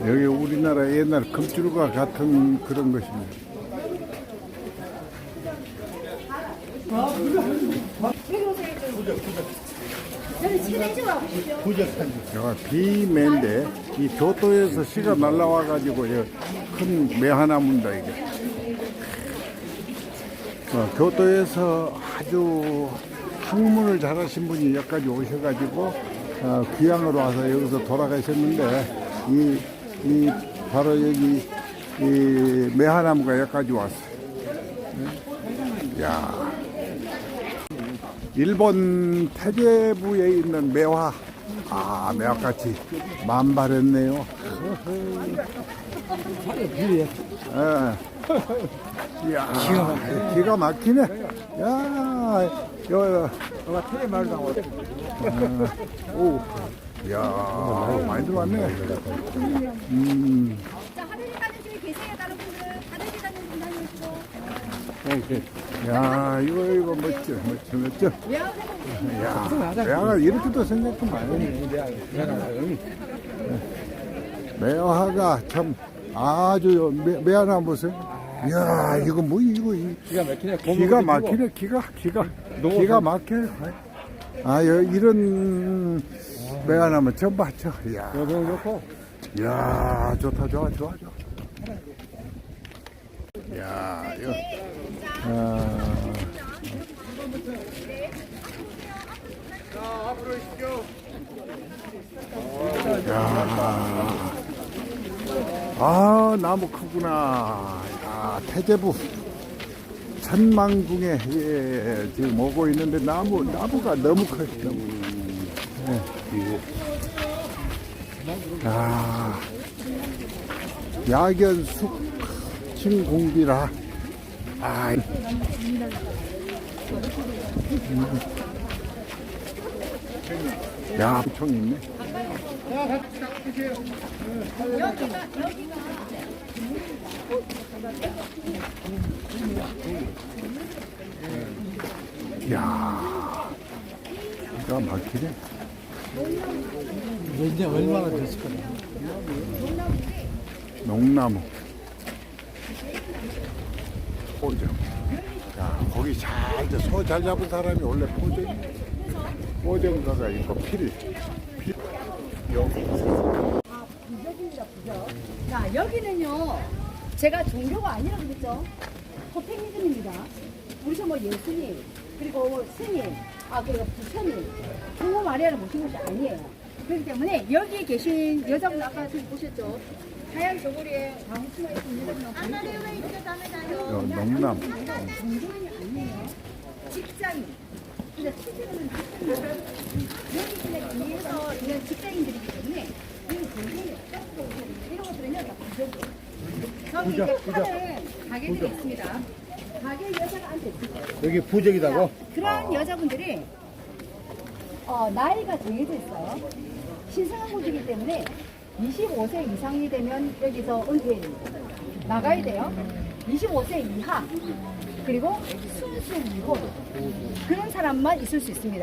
여기 우리나라 옛날 금줄과 같은 그런 것입니다. 여기 비매인데 이 교토에서 씨가 날라와 가지고 큰매 하나입니다 이게. 어, 교토에서 아주 학문을 잘하신 분이 여기까지 오셔가지고 어, 귀향으로 와서 여기서 돌아가셨는데 이, 이 바로 여기 이 매하나무가 여기까지 왔어요. 네? 야. 일본 태제부에 있는 매화 아 매화같이 만발했네요. 예. 이야, 기가 막히네. 야, 여, 아마 테레 말도 안 왔어. 오, 야, 많이 들어왔네. 음, 자, 하늘이 가는 중에 계세요, 다른 분들. 하늘이 가는 분 다녀오시고. 야, 이거, 이거 멋져, 멋져, 멋져. 야, 매화가 이렇게도 생겼구만. 매화가 참 아주 매, 매화나 보세요. 이야, 이거 뭐, 이거, 이- 기가 막히네. 기가 막히네, 기가, 기가, 기가 막혀. 아, 여, 이런 매화나면 처음 봤죠. 이야, 너무 좋고. 이야, 좋다, 좋아, 좋아, 좋아. 이야, 이거, 아, 야, 아, 나무 크구나. 야, 태제부. 천망궁에 예, 지금 오고 있는데 나무 나무가 너무 커요. 너무. 예. 야, 야견 숙층 공비라. 아, 야, 총 있네. 야, 기가 막히네. 이제 얼마나 됐을 거야. 농나무. 포정. 야, 거기 잘, 소 잘 잡은 사람이 원래 포정. 포정가가 있고 필. 필. 여기. 자, 여기는요. 제가 종교가 아니라 그랬죠. 포페니즘입니다. 우리서 뭐 예수님, 그리고 뭐 스님, 아, 그리고 부처님, 종호 마리아를 모신 것이 아니에요. 그렇기 때문에 여기 계신 여자분 아까 지금 보셨죠? 하얀 저고리에 방수가 있는 여자분 아니에요. 직장인. 근데 실제로는 직장인. 여기 그냥 뒤에서 그냥 직장인들이기 때문에 이 종교인이 없다고 이런 것들은요 다 부적이에요. 저기 이제 파는 가게들이 있습니다. 가게 여자가 앉아있어요. 여기 부적이다고? 그런 여자분들이 어, 나이가 정해져 있어요. 신성한 곳이기 때문에 25세 이상이 되면 여기서 됩니다. 나가야 돼요. 25세 이하 그리고 순수 미혼 그런 사람만 있을 수 있습니다.